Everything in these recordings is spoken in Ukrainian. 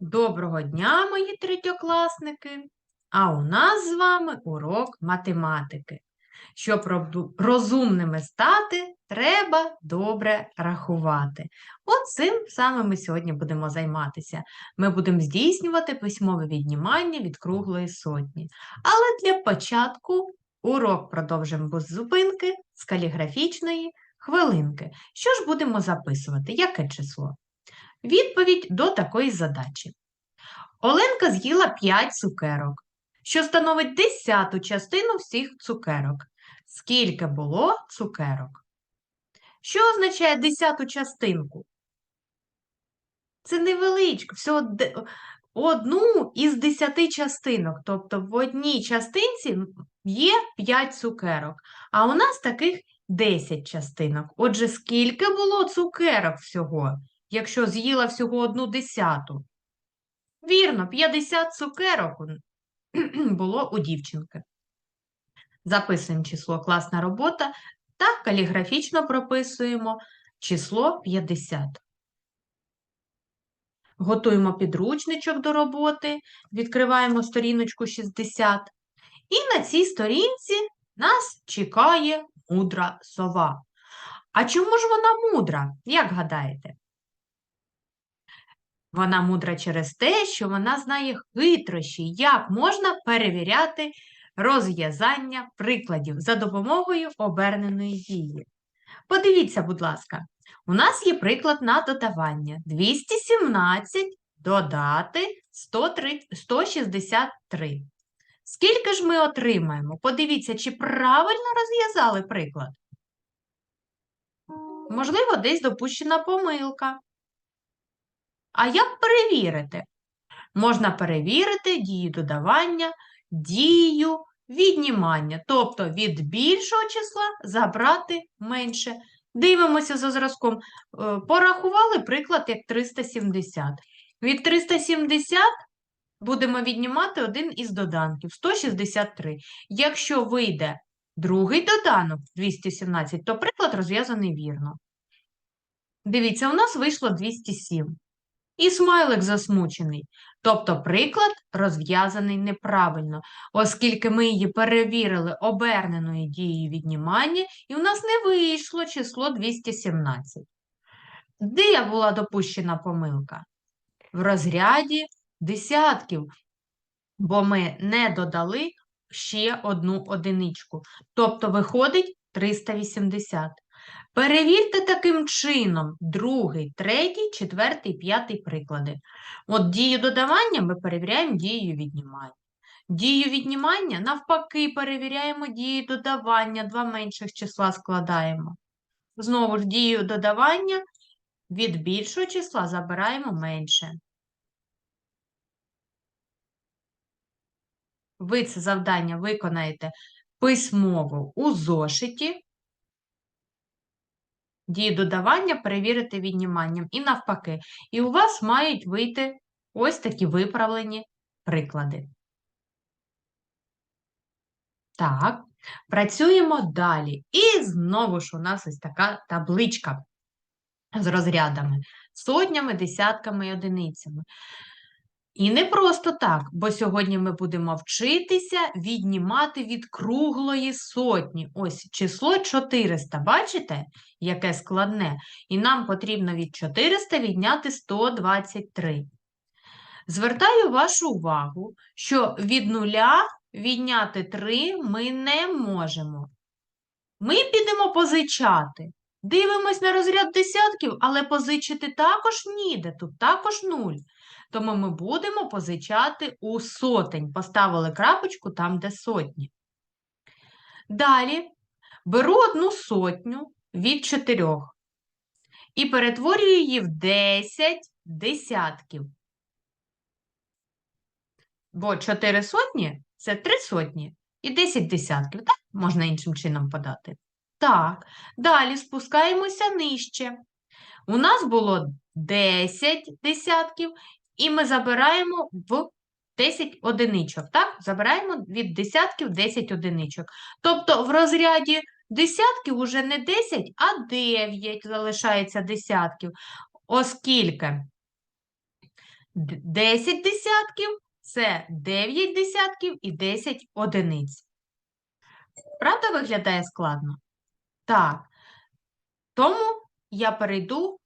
Доброго дня, мої третьокласники! А у нас з вами урок математики. Щоб розумними стати, треба добре рахувати. От цим саме ми сьогодні будемо займатися. Ми будемо здійснювати письмове віднімання від круглої сотні. Але для початку урок продовжимо без зупинки з каліграфічної хвилинки. Що ж будемо записувати? Яке число? Відповідь до такої задачі. Оленка з'їла 5 цукерок, що становить десяту частину всіх цукерок. Скільки було цукерок? Що означає десяту частинку? Це невеличко, всього одну із десяти частинок. Тобто в одній частинці є 5 цукерок, а у нас таких 10 частинок. Отже, скільки було цукерок всього? Якщо з'їла всього одну десяту. Вірно, 50 цукерок було у дівчинки. Записуємо число класна робота та каліграфічно прописуємо число 50. Готуємо підручничок до роботи, відкриваємо сторіночку 60. І на цій сторінці нас чекає мудра сова. А чому ж вона мудра? Як гадаєте? Вона мудра через те, що вона знає хитрощі, як можна перевіряти розв'язання прикладів за допомогою оберненої дії. Подивіться, будь ласка, у нас є приклад на додавання. 217 додати 163. Скільки ж ми отримаємо? Подивіться, чи правильно розв'язали приклад? Можливо, десь допущена помилка. А як перевірити? Можна перевірити дію додавання, дію віднімання, тобто від більшого числа забрати менше. Дивимося за зразком. Е, Порахували приклад як 370. Від 370 будемо віднімати один із доданків 163. Якщо вийде другий доданок 217, то приклад розв'язаний вірно. Дивіться, у нас вийшло 207. І смайлик засмучений. Тобто приклад розв'язаний неправильно, оскільки ми її перевірили оберненою дією віднімання, і у нас не вийшло число 217. Де була допущена помилка? В розряді десятків, бо ми не додали ще одну одиничку. Тобто виходить 380. Перевірте таким чином другий, третій, четвертий, п'ятий приклади. От дію додавання ми перевіряємо дією віднімання. Дію віднімання навпаки перевіряємо дію додавання, два менших числа складаємо. Знову ж дію додавання від більшого числа забираємо менше. Ви це завдання виконаєте письмово у зошиті. Дії додавання перевірити відніманням і навпаки. І у вас мають вийти ось такі виправлені приклади. Так, працюємо далі. І знову ж у нас ось така табличка з розрядами, сотнями, десятками і одиницями. І не просто так, бо сьогодні ми будемо вчитися віднімати від круглої сотні. Ось число 400, бачите, яке складне? І нам потрібно від 400 відняти 123. Звертаю вашу увагу, що від нуля відняти 3 ми не можемо. Ми підемо позичати. Дивимось на розряд десятків, але позичити також ніде, тут також нуль. Тому ми будемо позичати у сотень. Поставили крапочку там, де сотні. Далі беру одну сотню від чотирьох і перетворюю її в 10 десятків. Бо 4 сотні це 3 сотні і 10 десятків, так? Можна іншим чином подати. Так, далі спускаємося нижче. У нас було 10 десятків, і ми забираємо в 10 одиничок. Так? Забираємо від десятків 10 одиничок. Тобто в розряді десятків уже не 10, а 9 залишається десятків, оскільки 10 десятків це 9 десятків і 10 одиниць. Правда виглядає складно? Так. Тому я перейду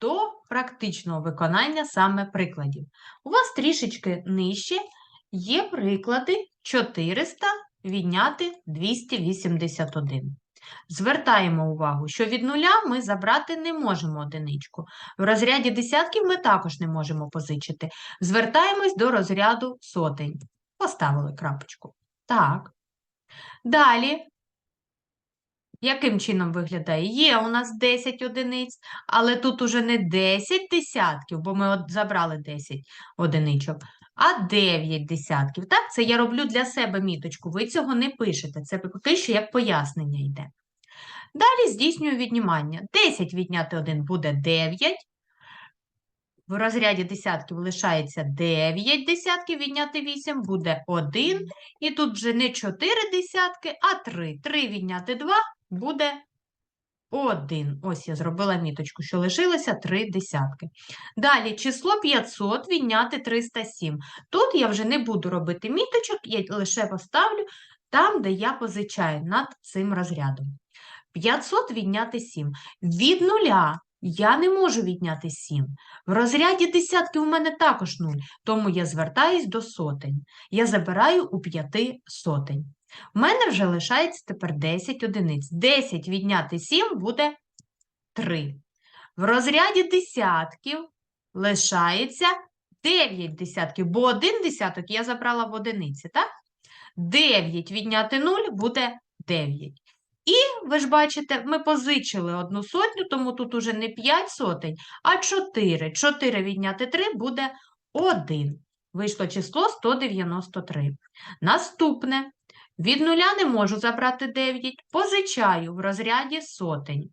до практичного виконання саме прикладів. У вас трішечки нижче є приклади 400 відняти 281. Звертаємо увагу, що від нуля ми забрати не можемо одиничку. В розряді десятків ми також не можемо позичити. Звертаємось до розряду сотень. Поставили крапочку. Так. Далі. Яким чином виглядає? Є у нас 10 одиниць, але тут уже не 10 десятків, бо ми от забрали 10 одиничок, а 9 десятків. Так, це я роблю для себе міточку. Ви цього не пишете. Це поки що як пояснення йде. Далі здійснюю віднімання. 10 відняти 1 буде 9. В розряді десятків лишається 9 десятків, відняти 8 буде 1. І тут вже не 4 десятки, а 3. 3 відняти 2 буде 1. Ось я зробила міточку, що лишилося 3 десятки. Далі число 500 відняти 307. Тут я вже не буду робити міточок, я лише поставлю там, де я позичаю над цим розрядом. 500 відняти 7. Від нуля я не можу відняти 7. В розряді десятки у мене також 0, тому я звертаюсь до сотень. Я забираю у 5 сотень. У мене вже лишається тепер 10 одиниць. 10 відняти 7 буде 3. В розряді десятків лишається 9 десятків, бо 1 десяток я забрала в одиниці, так? 9 відняти 0 буде 9. І ви ж бачите, ми позичили одну сотню, тому тут уже не 5 сотень, а 4. 4 відняти 3 буде 1. Вийшло число 193. Наступне. Від нуля не можу забрати 9, позичаю в розряді сотень.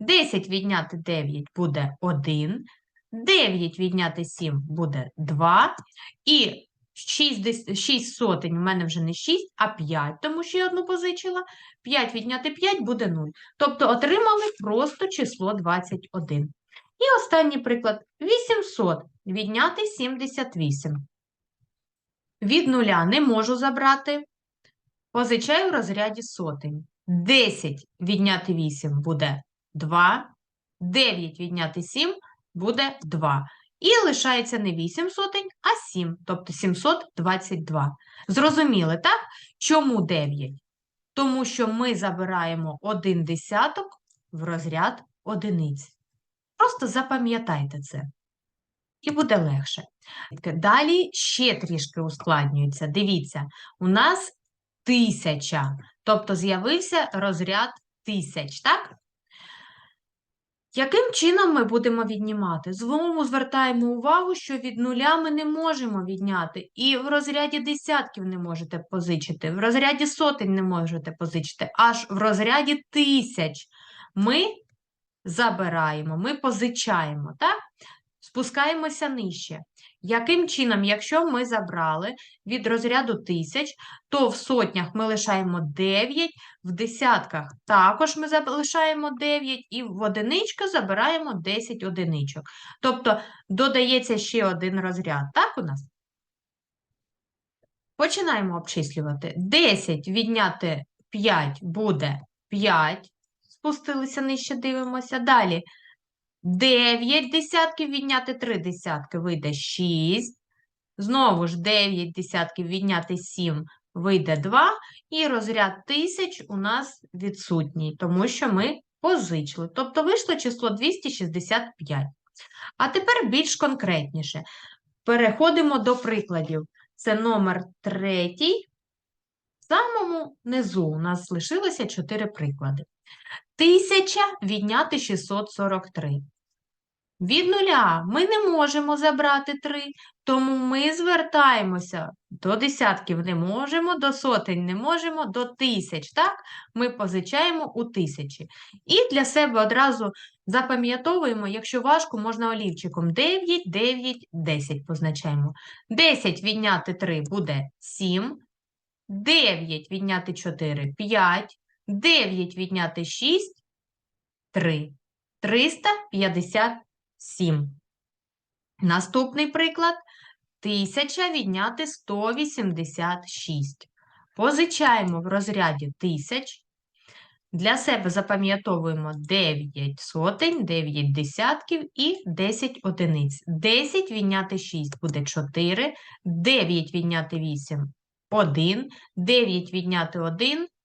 10 відняти 9 буде 1, 9 відняти 7 буде 2, і 6, 6 сотень у мене вже не 6, а 5, тому що я одну позичила. 5 відняти 5 буде 0. Тобто отримали просто число 21. І останній приклад. 800 відняти 78. Від нуля не можу забрати. Позичаю в розряді сотень. 10 відняти 8 буде 2. 9 відняти 7 буде 2. І лишається не 8 сотень, а 7, тобто 722. Зрозуміли, так? Чому 9? Тому що ми забираємо один десяток в розряд одиниць. Просто запам'ятайте це. І буде легше. Далі ще трішки ускладнюється. Дивіться, у нас тисяча, тобто з'явився розряд тисяч, так? Яким чином ми будемо віднімати? Знову звертаємо увагу, що від нуля ми не можемо відняти, і в розряді десятків не можете позичити, в розряді сотень не можете позичити, аж в розряді тисяч ми забираємо, ми позичаємо, так? Спускаємося нижче. Яким чином, якщо ми забрали від розряду тисяч, то в сотнях ми лишаємо 9, в десятках також ми залишаємо 9, і в одиничку забираємо 10 одиничок. Тобто додається ще один розряд, так у нас? Починаємо обчислювати. 10 відняти 5 буде 5. Спустилися нижче, дивимося. Далі 9 десятків відняти 3 десятки вийде 6. Знову ж 9 десятків відняти 7 вийде 2. І розряд тисяч у нас відсутній, тому що ми позичили. Тобто вийшло число 265. А тепер більш конкретніше. Переходимо до прикладів. Це номер третій. В самому низу у нас лишилося 4 приклади. 1000 відняти 643. Від нуля ми не можемо забрати 3, тому ми звертаємося до десятків не можемо, до сотень не можемо, до тисяч, так? Ми позичаємо у тисячі. І для себе одразу запам'ятовуємо, якщо важко, можна олівчиком 9, 9, 10 позначаємо. 10 відняти 3 буде 7, 9 відняти 4 – 5, 9 відняти 6 – 3. 357. Наступний приклад. 1000 відняти 186. Позичаємо в розряді тисяч. Для себе запам'ятовуємо 9 сотень, 9 десятків і 10 одиниць. 10 відняти 6 буде 4, 9 відняти 8 – 1, 9 відняти 1 –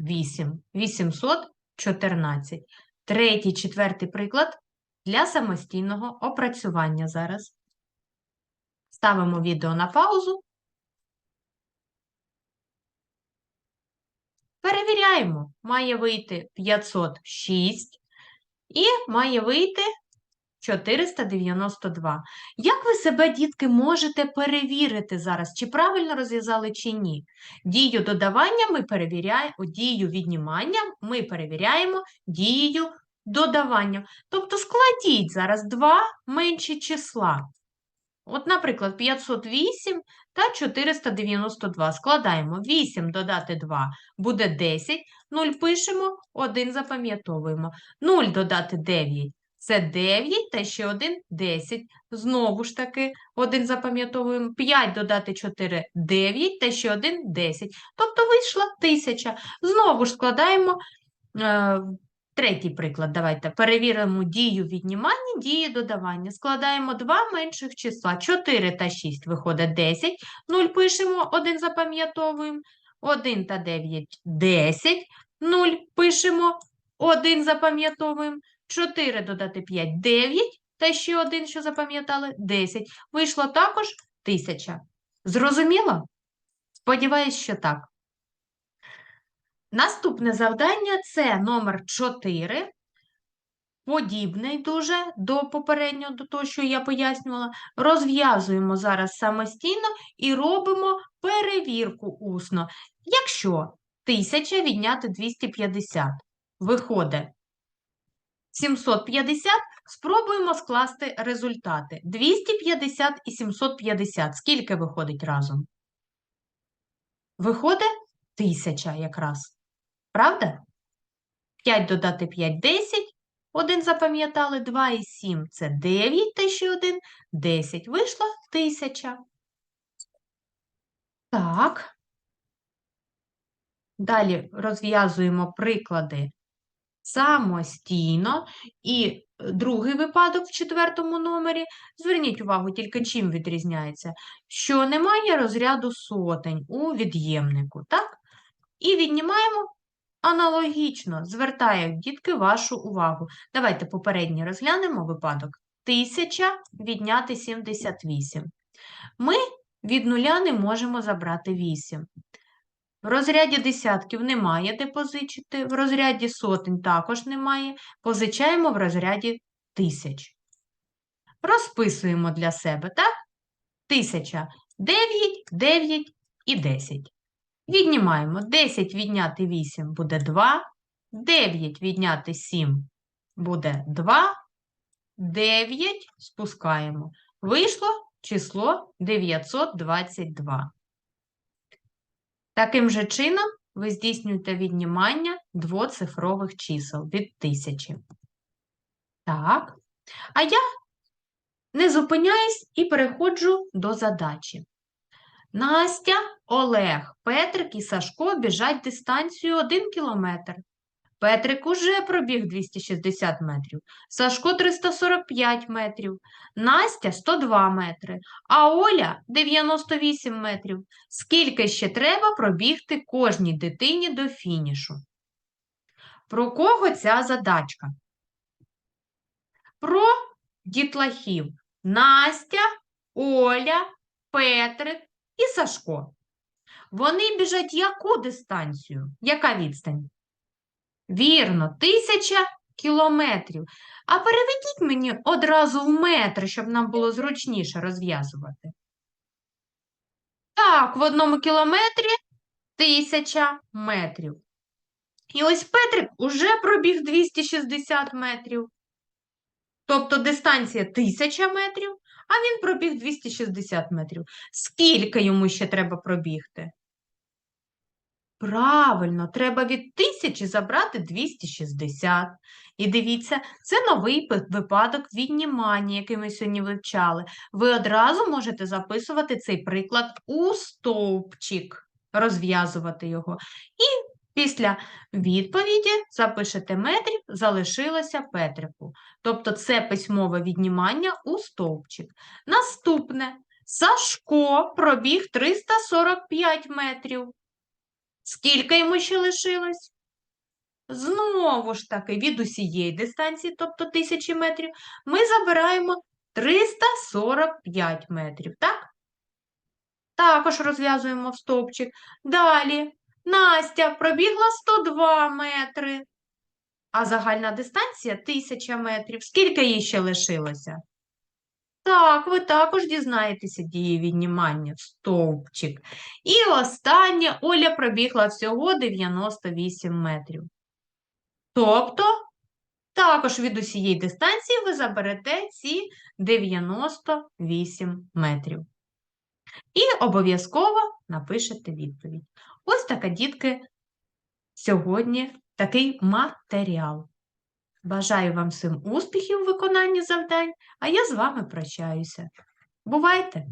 8, 814. Третій, четвертий приклад для самостійного опрацювання зараз. Ставимо відео на паузу. Перевіряємо. Має вийти 506 і має вийти 492. Як ви себе, дітки, можете перевірити зараз, чи правильно розв'язали, чи ні? Дію додавання ми перевіряємо, дію віднімання ми перевіряємо дією додавання. Тобто складіть зараз два менші числа. От, наприклад, 508 та 492. Складаємо 8 додати 2 буде 10, 0 пишемо, 1 запам'ятовуємо. 0 додати 9 це 9, та ще 1 – 10. Знову ж таки, 1 запам'ятовуємо. 5 додати 4 – 9, та ще 1 – 10. Тобто вийшла 1000. Знову ж складаємо е, Третій приклад, давайте перевіримо дію віднімання, дії додавання. Складаємо два менших числа. 4 та 6 виходить 10. 0 пишемо, 1 запам'ятовуємо. 1 та 9 – 10. 0 пишемо, 1 запам'ятовуємо. 4 додати 5 – 9. Та ще 1, що запам'ятали – 10. Вийшло також 1000. Зрозуміло? Сподіваюсь, що так. Наступне завдання це номер 4, подібний дуже до попереднього, до того, що я пояснювала. Розв'язуємо зараз самостійно і робимо перевірку усно. Якщо 1000 відняти 250, виходить 750, спробуємо скласти результати. 250 і 750. Скільки виходить разом? Виходить 1000 якраз. Правда? 5 додати 5 – 10. 1 запам'ятали, 2 і 7 – це 9, та ще 1 – 10. Вийшло 1000. Так. Далі розв'язуємо приклади самостійно. І другий випадок в четвертому номері. Зверніть увагу, тільки чим відрізняється, що немає розряду сотень у від'ємнику, так? І віднімаємо Аналогічно звертаю, дітки, вашу увагу. Давайте попередньо розглянемо випадок. 1000 відняти 78. Ми від нуля не можемо забрати 8. В розряді десятків немає де позичити, в розряді сотень також немає. Позичаємо в розряді тисяч. Розписуємо для себе, так? 1000 – 9, 9 і 10. Віднімаємо 10 відняти 8 буде 2, 9 відняти 7 буде 2, 9 спускаємо. Вийшло число 922. Таким же чином ви здійснюєте віднімання двоцифрових чисел від 1000. Так. А я не зупиняюсь і переходжу до задачі. Настя, Олег, Петрик і Сашко біжать дистанцію 1 кілометр. Петрик уже пробіг 260 метрів, Сашко 345 метрів, Настя 102 метри, а Оля 98 метрів. Скільки ще треба пробігти кожній дитині до фінішу? Про кого ця задачка? Про дітлахів. Настя, Оля, Петрик і Сашко. Вони біжать яку дистанцію? Яка відстань? Вірно, тисяча кілометрів. А переведіть мені одразу в метри, щоб нам було зручніше розв'язувати. Так, в одному кілометрі тисяча метрів. І ось Петрик уже пробіг 260 метрів. Тобто дистанція 1000 метрів, а він пробіг 260 метрів. Скільки йому ще треба пробігти? Правильно, треба від 1000 забрати 260. І дивіться, це новий випадок віднімання, який ми сьогодні вивчали. Ви одразу можете записувати цей приклад у стовпчик, розв'язувати його. І після відповіді запишете метрів, залишилося Петрику. Тобто це письмове віднімання у стовпчик. Наступне. Сашко пробіг 345 метрів. Скільки йому ще лишилось? Знову ж таки, від усієї дистанції, тобто 1000 метрів, ми забираємо 345 метрів, так? Також розв'язуємо стовпчик. Далі. Настя пробігла 102 метри, а загальна дистанція 1000 метрів. Скільки їй ще лишилося? Так, ви також дізнаєтеся дії віднімання стовпчик. І останнє Оля пробігла всього 98 метрів. Тобто, також від усієї дистанції ви заберете ці 98 метрів. І обов'язково напишете відповідь. Ось така, дітки, сьогодні такий матеріал. Бажаю вам всім успіхів у виконанні завдань, а я з вами прощаюся. Бувайте!